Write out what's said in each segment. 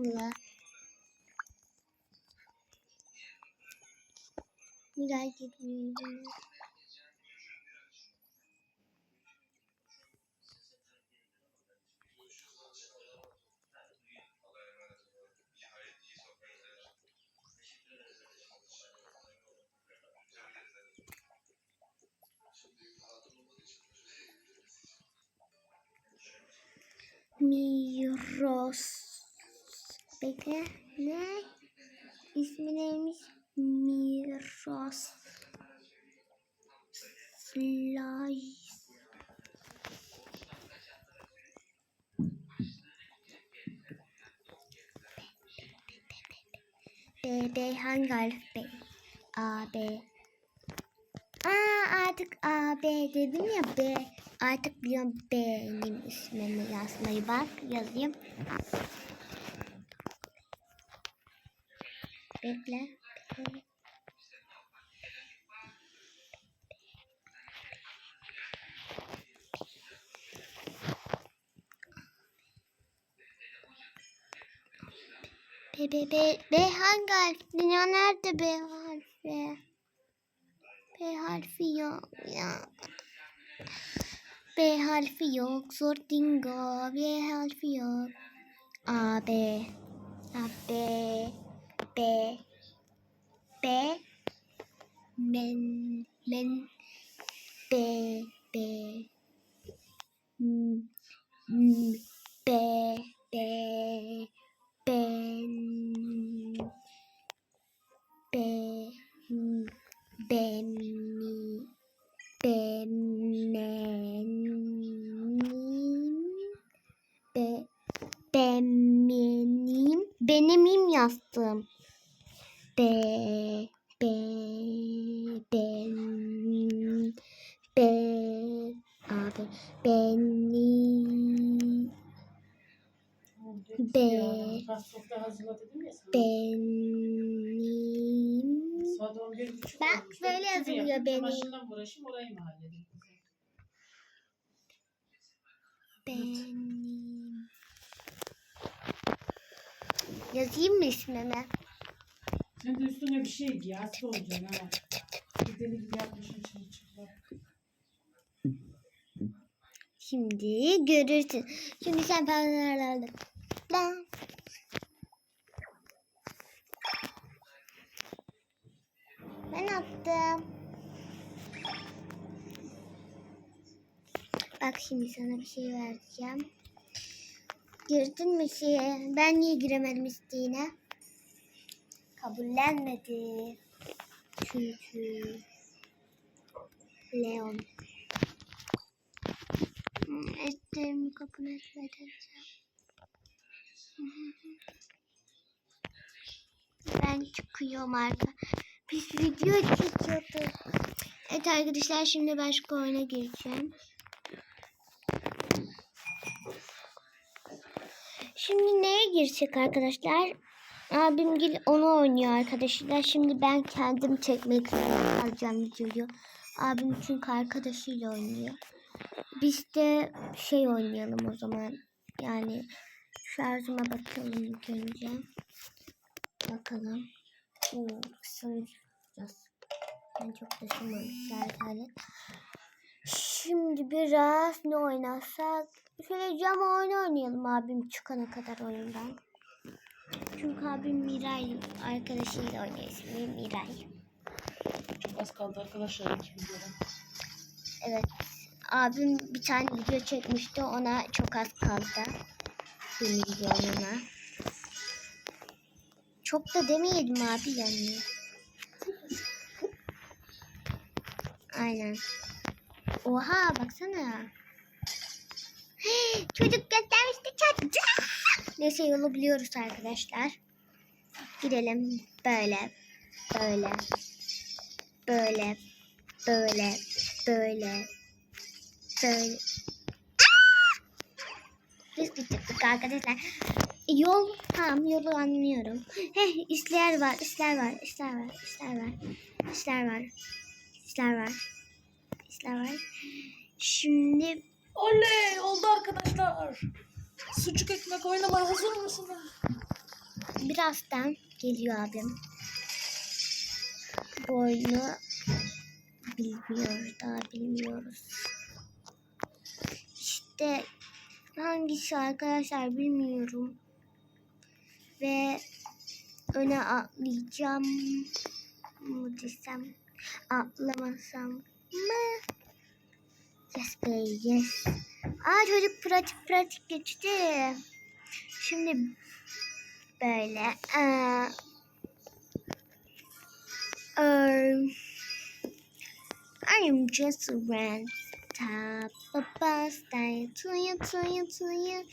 Allah. Miray gitmiyor. Miros. Bekle. Ne? İsmi neymiş? Miros. Slice. B, B hangi harf B? A, B. Aa artık A, B dedim ya B. Artık biliyorum B'nin ismini yazmayı. Bak yazayım. Bekle. B, B, B, B hangi harf? Dünya nerede B harfi? B harfi yok ya. B harfi yok. Zor dingo. B harfi yok. A, B. A, B. B. B. Men. Men. B. B. M. M. Be. Benim. Saat 11 buçuk Bak, böyle Şimdi yazılıyor benim. Orayı mı halledeyim? Benim. Yazayım mı ismimi? Sen de üstüne bir şey giy. Hasta olacaksın ha. Bir deli yapmışsın içine çıplak. Şimdi görürsün. Şimdi sen paralarla. Ben. Ben attım. Bak şimdi sana bir şey vereceğim. Girdin mi şeye? Ben niye giremedim isteğine? Kabullenmedi. Çünkü Leon. Etlerimi kapına edeceğim. Ben çıkıyorum arka. Biz video çekiyorduk. Evet arkadaşlar şimdi başka oyuna gireceğim. Şimdi neye girsek arkadaşlar? Abim gel onu oynuyor arkadaşlar. Şimdi ben kendim çekmek zorunda kalacağım videoyu. Abim çünkü arkadaşıyla oynuyor. Biz de şey oynayalım o zaman. Yani şarjıma bakalım ilk önce. Bakalım. Oo, sığacağız. Ben çok taşımamışlar alet. Şimdi biraz ne oynarsak şöyle cam oyunu oynayalım abim çıkana kadar oyundan. Çünkü abim Miray arkadaşıyla oynuyor ismi Miray. Çok az kaldı arkadaşlar. iki videoda. Evet. Abim bir tane video çekmişti. Ona çok az kaldı. Bir milyonuna. Çok da demeyelim abi yani. Aynen. Oha baksana. Çocuk göstermişti çat. Neyse yolu biliyoruz arkadaşlar. Gidelim böyle. Böyle. Böyle. Böyle. Böyle. Böyle. Gittik arkadaşlar. Yol tamam yolu anlıyorum. Heh işler var işler var işler var işler var işler var işler var işler var. Şimdi Oley oldu arkadaşlar. Sucuk ekmek oynamaya hazır mısınız? birazdan geliyor abim. Bu oyunu bilmiyoruz daha bilmiyoruz. İşte hangisi arkadaşlar bilmiyorum. Ve öne atlayacağım mı desem atlamasam mı? Yes be yes. Aa çocuk pratik pratik geçti. Şimdi böyle. Aa, um, I am just a rent top of bus style to you, to you, to you.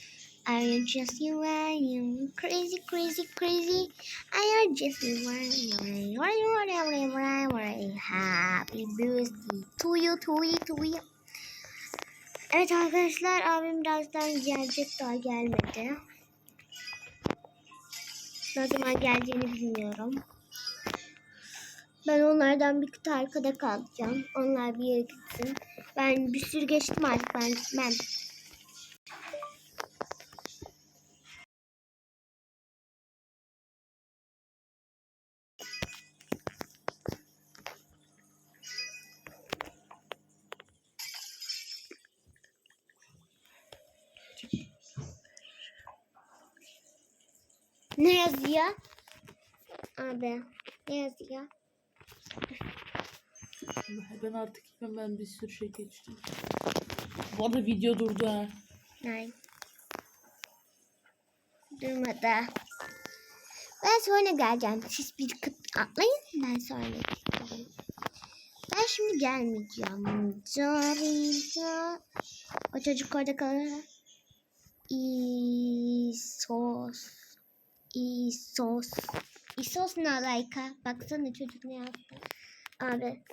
I am just you, I am crazy, crazy, crazy. I am just you, I am happy birthday to you, to you, to you. Evet arkadaşlar abim birazdan gelecek daha gelmedi. Ne zaman geleceğini bilmiyorum. Ben onlardan bir kutu arkada kalacağım. Onlar bir yere gitsin. Ben bir sürü geçtim artık ben gitmem. Ne yazıyor? Abi ne yazıyor? Ben artık hemen bir sürü şey geçtim. Bu arada video durdu ha. Nein. Durmadı. Ben sonra geleceğim. Siz bir kıt atlayın. Ben sonra geleceğim. Ben şimdi gelmeyeceğim. Carita. O çocuk orada kalır. İsos. İsos. İsos ne alaka? Baksana çocuk ne yazdı. Abi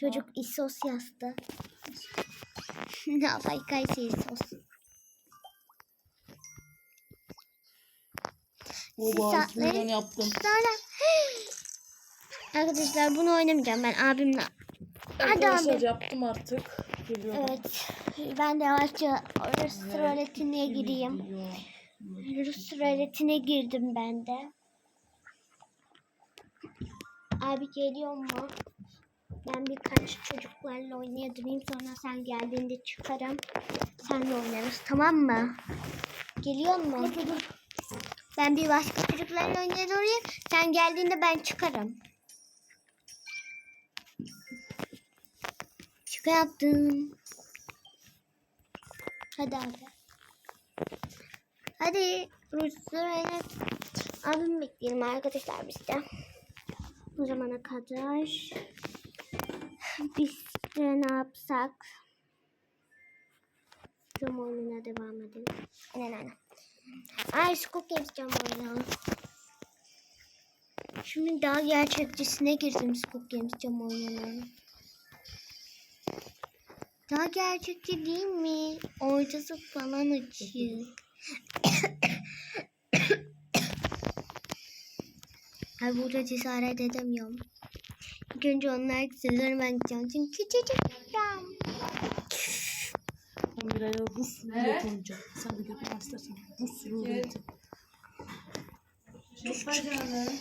çocuk İsos yazdı. ne alakaysa İsos. Oba Siz 2 milyon atlayın. yaptım. Sonra Arkadaşlar bunu oynamayacağım ben abimle. Hadi Arkadaşlar abi. yaptım artık. Geliyorum. Evet. Ben de yavaşça Rus tuvaletine gireyim. Rus tuvaletine girdim ben de. Abi geliyor mu? Ben birkaç çocuklarla oynayabilirim sonra sen geldiğinde çıkarım. Senle oynarız tamam mı? Geliyor mu? Ben bir başka çocuklarla oynayabilirim. Sen geldiğinde ben çıkarım. Şaka yaptım. Hadi abi. Hadi Ruslar'a abim bekleyelim arkadaşlar biz de. O zamana kadar biz de ne yapsak? Cam oyununa devam edelim. Aynen aynen. Ay Scoop Games cam oyunu. Şimdi daha gerçekçisine girdim Scoop Games cam oyununa. Daha gerçekçi değil mi? Ortası falan açık. Ay burada cesaret edemiyorum. İlk önce onlar güzeller ben gideceğim. Çünkü küçücük bir ara Rus rulet oynayacağım. Sen de görmek istersen. Rus ruleti. Çek bacağını.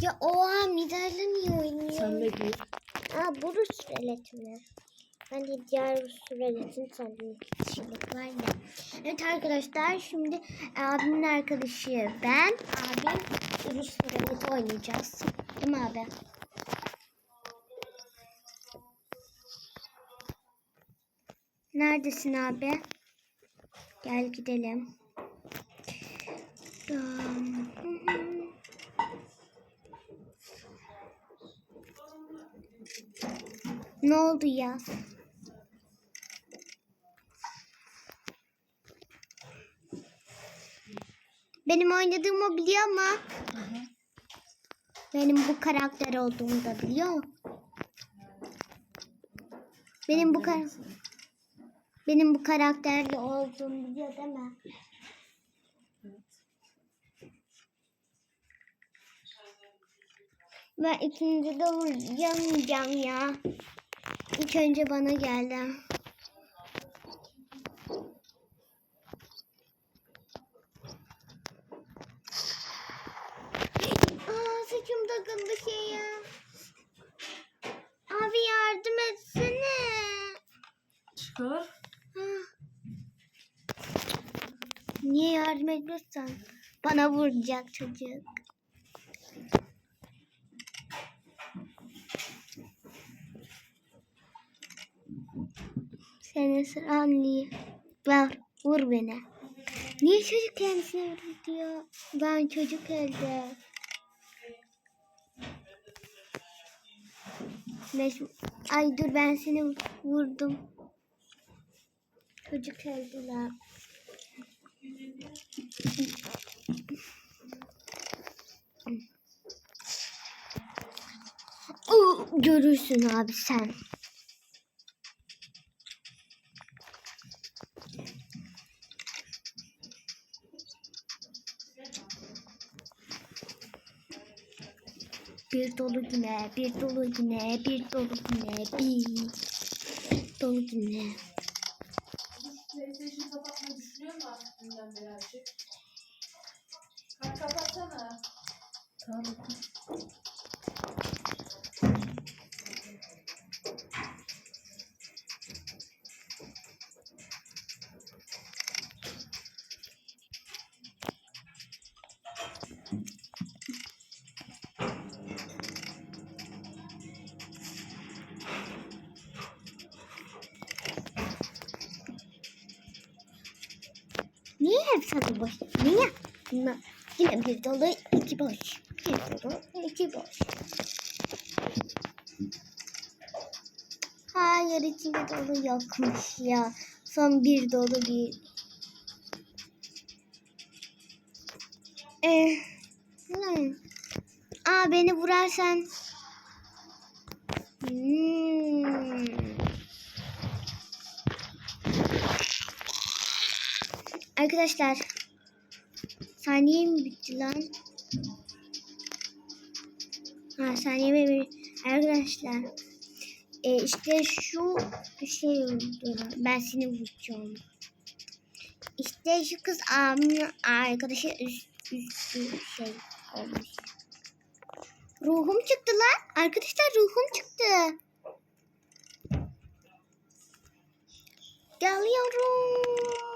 Ya oha Midar'la niye oynuyor? Sen de gir. Aa bu Rus ruleti mi? Ben de diğer. İki kişilik var. Evet arkadaşlar şimdi e, abimin arkadaşı ben. Abim Rus ruleti oynayacağız. Değil mi abi? Neredesin abi? Gel gidelim. Ne oldu ya? Benim oynadığımı biliyor mu? Benim bu karakter olduğumu da biliyor. Benim bu kar benim bu karakterli olduğumu biliyor değil mi? Ben ikinci de vuramayacağım ya. İlk önce bana geldi. şey. Abi yardım etsene. Çıkar. Niye yardım etmiyorsan? Bana vuracak çocuk. Senin sıran niye? Ver, vur beni. Niye çocuk kendisine vurdu? Ben çocuk öldü. Beş- Ay dur ben seni vurdum. Çocuk. Oo, görürsün abi sen. Bir dolu yine, bir dolu yine, bir dolu yine, bir dolu yine. Hep sana boş? Niye? Yine bir dolu, iki boş. Bir dolu, iki boş. Hayır içinde dolu yokmuş ya. Son bir dolu bir. Eh, hmm. Aa beni vurarsan. Arkadaşlar saniye mi bitti lan? Ha saniye mi bitti? Arkadaşlar e, işte şu şey oldu. Ben seni vuracağım. İşte şu kız abinin arkadaşı üst, üstü şey olmuş. Ruhum çıktı lan. Arkadaşlar ruhum çıktı. Geliyorum.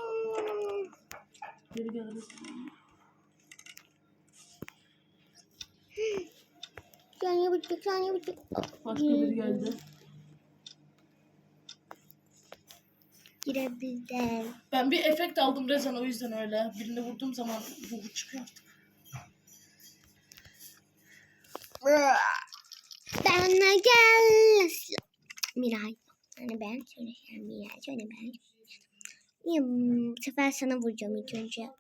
Geri gel. Saniye bitti, saniye bitti. Başka biri geldi. Girebildim. Ben bir efekt aldım Rezan o yüzden öyle. Birini vurduğum zaman ruhu çıkıyor artık. Bana gel. Miray. Hani ben söyleyeceğim Miray. Söyle ben. Niye bu sefer sana vuracağım ilk önce.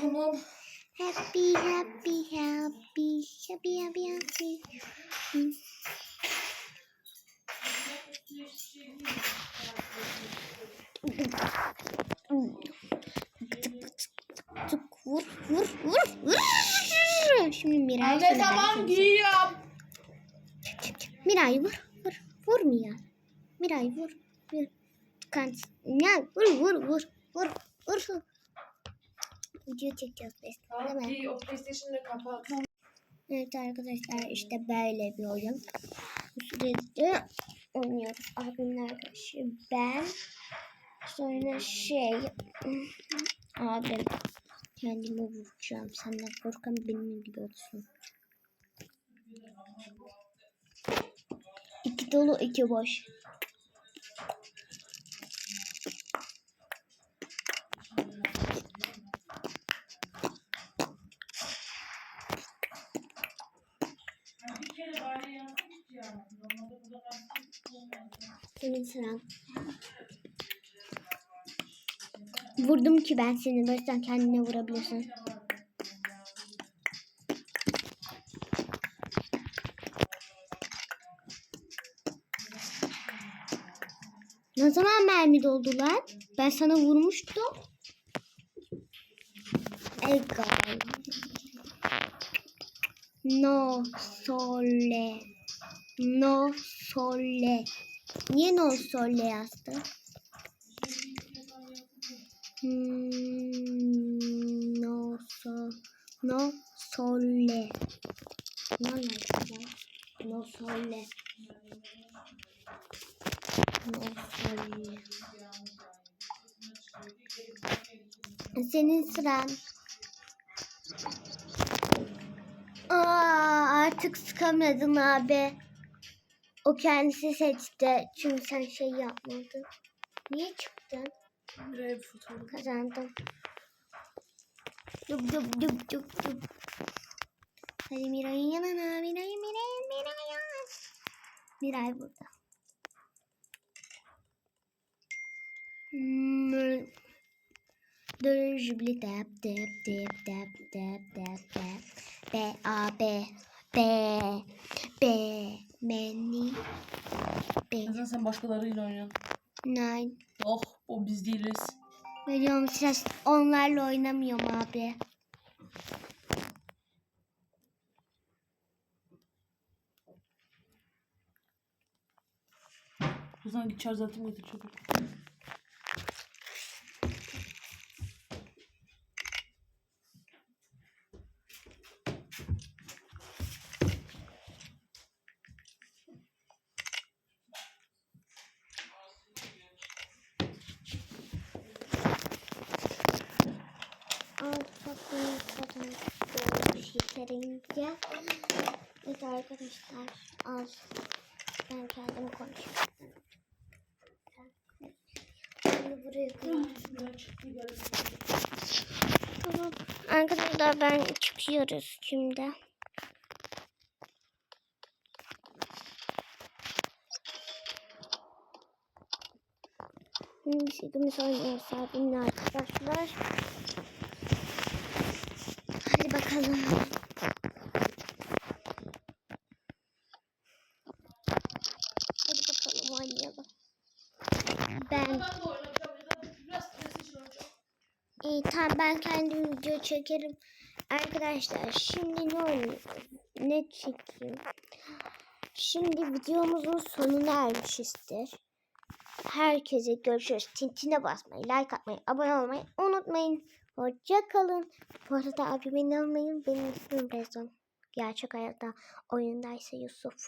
Tamam. Happy, happy, happy, happy, happy, happy. Hmm. Vur, vur, vur, vur. Şimdi Miray. Anne tamam giyiyorum. Miray vur, vur, vur mu ya? Miray vur, vur. Kan, ne? Vur, vur, vur, vur, vur. Video çekeceğiz biz. Tamam giy o PlayStation'ı kapat. Evet arkadaşlar işte böyle bir oyun. Bu sürede oynuyoruz. Abimin arkadaşı ben. Sonra şey abim kendimi vuracağım. Senden korkan benim gibi olsun. İki dolu iki boş. Senin sıran. Vurdum ki ben seni. Böyle sen kendine vurabilirsin. Ne doldu lan? Ben sana vurmuştum. Egal. No sole. No sole. Niye no sole yazdı? Hmm, no so no sole. Ne ya? No solle. No solle. Senin sıran. Aa, artık sıkamadın abi. O kendisi seçti. Çünkü sen şey yapmadın. Niye çıktın? Miray'a bir fotoğraf. Kazandım. Dup dup dup dup dup. Hadi Miray'ın yanına. Miray, Miray, Miray. Miray burada. Hmm. Dur jubli tap tap tap tap tap tap tap. B A B B B Meni B sen başkalarıyla oynuyorsun? Nine. Oh o biz değiliz. Biliyorum biraz onlarla oynamıyorum abi. Zaman git şarj aletimi getir çabuk. Yeterince. Evet arkadaşlar az. Ben kendim konuşuyorum. Buraya geldi. Tamam. Arkadaşlar ben çıkıyoruz şimdi. Şimdi bisikletimiz oynuyoruz abimle arkadaşlar. Hadi bakalım. Hadi bakalım oynayalım. Ben Ben de oynayacağım. Biraz stresli şey olacak. İyi tamam ben kendim video çekerim. Arkadaşlar şimdi ne oynuyoruz? Ne çekeyim? Şimdi videomuzun sonuna ermişizdir. Herkese görüşürüz. Tintine basmayı, like atmayı, abone olmayı unutmayın. Hoşça kalın. Bu arada abimi inanmayın. Benim ismim Rezon. Gerçek hayatta oyundaysa Yusuf.